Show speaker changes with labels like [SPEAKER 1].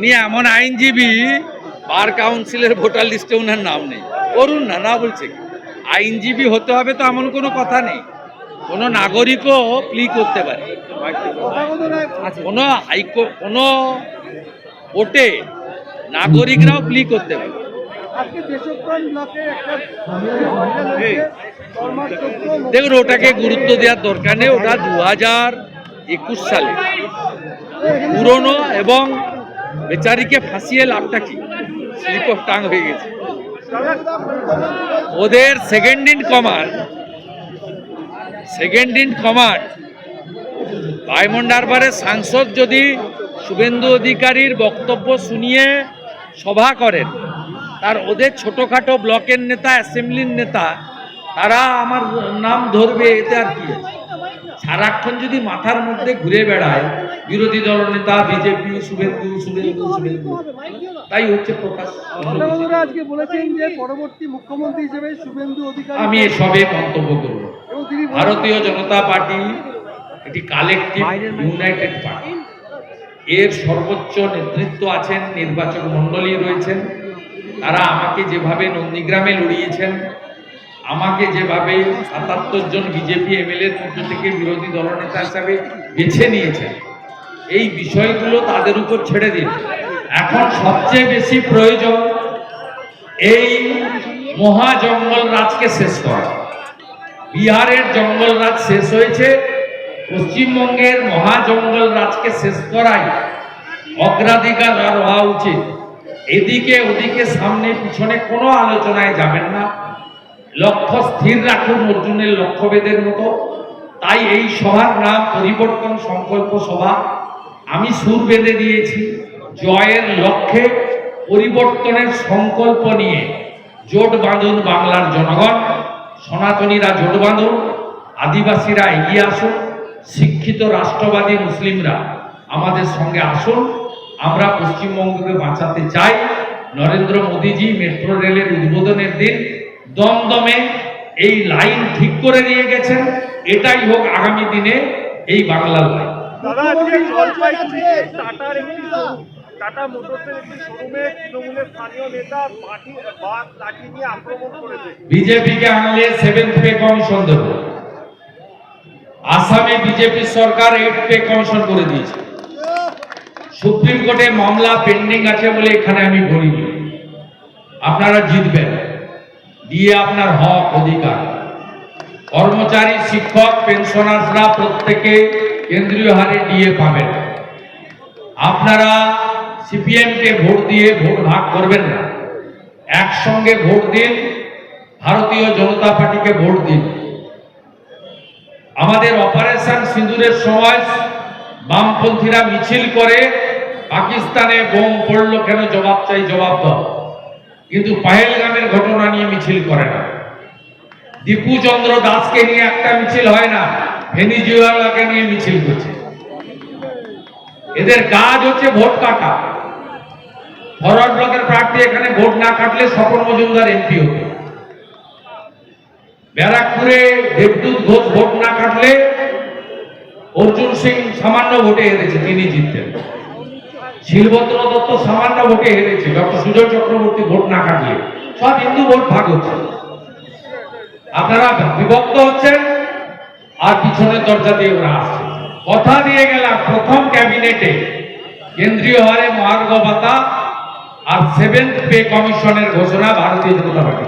[SPEAKER 1] উনি এমন আইনজীবী, বার কাউন্সিলের ভোটার লিস্টে ওনার নাম নেই। করুন না না বলছে। আইনজীবী হতে হবে তো এমন কোনো কথা নেই। কোনো নাগরিকও প্লি করতে পারে। কোনো হাইকো, কোনো কোর্টে নাগরিকরাও প্লি করতে পারে। দেখুন, ওটাকে গুরুত্ব দেওয়ার দরকার নেই। ওটা দু হাজার একুশ সালে পুরনো এবং বেচারিকে ফাঁসিয়ে লাভটা কি স্লিপ অফ টাং হয়ে গেছে ওদের second in command second in command Diamond হারবারের সাংসদ যদি শুভেন্দু অধিকারীর বক্তব্য শুনিয়ে সভা করেন, তার ওদের ছোটোখাটো ব্লকের নেতা অ্যাসেম্বলির নেতা, তারা আমার নাম ধরবে, এতে আর কি আছে? সারাক্ষণ যদি মাথার মধ্যে ঘুরে বেড়ায় বিরোধী দল নেতা বিজেপি শুভেন্দু শুভেন্দু শুভেন্দু। তাই হচ্ছে প্রকাশ।
[SPEAKER 2] আজকে বলেছেন যে পরবর্তী মুখ্যমন্ত্রী হিসেবে শুভেন্দু অধিকারী
[SPEAKER 1] আমি এসবে মন্তব্য করব।
[SPEAKER 2] তিনি
[SPEAKER 1] ভারতীয় জনতা পার্টি একটি কালেকটিভ ইউনাইটেড পার্টি এর সর্বোচ্চ নেতৃত্ব আছেন নির্বাচক মণ্ডলী রয়েছেন। তারা আমাকে যেভাবে নন্দীগ্রামে লড়িয়েছেন আমাকে যেভাবে সাতাত্তর জন বিজেপি এমএলএর মধ্য থেকে বিরোধী দলনেতা হিসাবে বেছে নিয়েছেন এই বিষয়গুলো তাদের উপর ছেড়ে দিন। এখন সবচেয়ে বেশি প্রয়োজন এই মহা জঙ্গল রাজকে শেষ করা। বিহারের জঙ্গল রাজ শেষ হয়েছে, পশ্চিমবঙ্গের মহা জঙ্গল রাজকে শেষ করাই অগ্রাধিকার আর হওয়া উচিত। এদিকে ওদিকে সামনে পিছনে কোনো আলোচনায় যাবেন না। লক্ষ্য স্থির রাখুন অর্জুনের লক্ষ্যভেদের মতো। তাই এই সভার নাম পরিবর্তন সংকল্প সভা। আমি সুর বেঁধে দিয়েছি, জয়ের লক্ষ্যে পরিবর্তনের সংকল্প নিয়ে। জোট বাঁধুন বাংলার জনগণ, সনাতনীরা জোট বাঁধুন, আদিবাসীরা এগিয়ে আসুন, শিক্ষিত রাষ্ট্রবাদী মুসলিমরা আমাদের সঙ্গে আসুন। আমরা পশ্চিমবঙ্গকে বাঁচাতে চাই। নরেন্দ্র মোদীজি মেট্রো রেলের উদ্বোধনের দিন দমদমে এই লাইন ঠিক করে নিয়ে গেছেন। এটাই হোক আগামী দিনে এই বাংলার লাইন।
[SPEAKER 3] দাদা আজকে জলপাইগুড়িতে টাটার একটি শোরুম। টাটা মোটরসের একটি শোরুমে তৃণমূলের স্থানীয় নেতা পার্টি বাস লাঠি নিয়ে আক্রমণ করেছে।
[SPEAKER 1] বিজেপিকে আনলে সেভেন্থ পে কমিশন দেব। আসামে বিজেপি সরকার এইট পে কমিশন করে দিয়েছে। সুপ্রিম কোর্টে মামলা পেন্ডিং আছে বলে এখানে আমি বলিনি। আপনারা জিতবেন। দিয়ে আপনার হক, অধিকার। কর্মচারী, শিক্ষক, পেনশনার্সরা প্রত্যেকে কেন্দ্রীয় হারে ডিএ পাবেন। আপনারা সিপিএমকে ভোট দিয়ে ভোট ভাগ করবেন না। একসঙ্গে ভোট দিন, ভারতীয় জনতা পার্টিকে ভোট দিন। আমাদের অপারেশন সিঁদুরের সময় বামপন্থীরা মিছিল করে, পাকিস্তানে বোম পড়ল কেন? জবাব চাই, জবাব দাও। কিন্তু পাহেলগামের ঘটনা মিছিল করে না। দীপু চন্দ্র দাসকে নিয়ে একটা মিছিল হয় না, ভেনিজুয়েলাকে নিয়ে মিছিল করছে। এদের কাজ হচ্ছে ভোট কাটা। ফরওয়ার্ড ব্লকের প্রার্থী এখানে ভোট না কাটলে স্বপন মজুমদার এমপি হতো। ব্যারাকপুরে দেবদূত ঘোষ ভোট না কাটলে অর্জুন সিং সামান্য ভোটে হেরেছে, তিনি জিততেন। শিলভদ্র দত্ত সামান্য ভোটে হেরেছে, ডক্টর সুজয় চক্রবর্তী ভোট না কাটলে। সব হিন্দু ভোট ভাগ হচ্ছে। আপনারা বিভক্ত হচ্ছেন আর পিছনের দরজা দিয়ে ওরা আসছে। কথা দিয়ে গেলাম, প্রথম ক্যাবিনেটে কেন্দ্রীয় হারে মহার্ঘ ভাতা আর সেভেন্থ পে কমিশনের ঘোষণা ভারতীয় জনতা পার্টি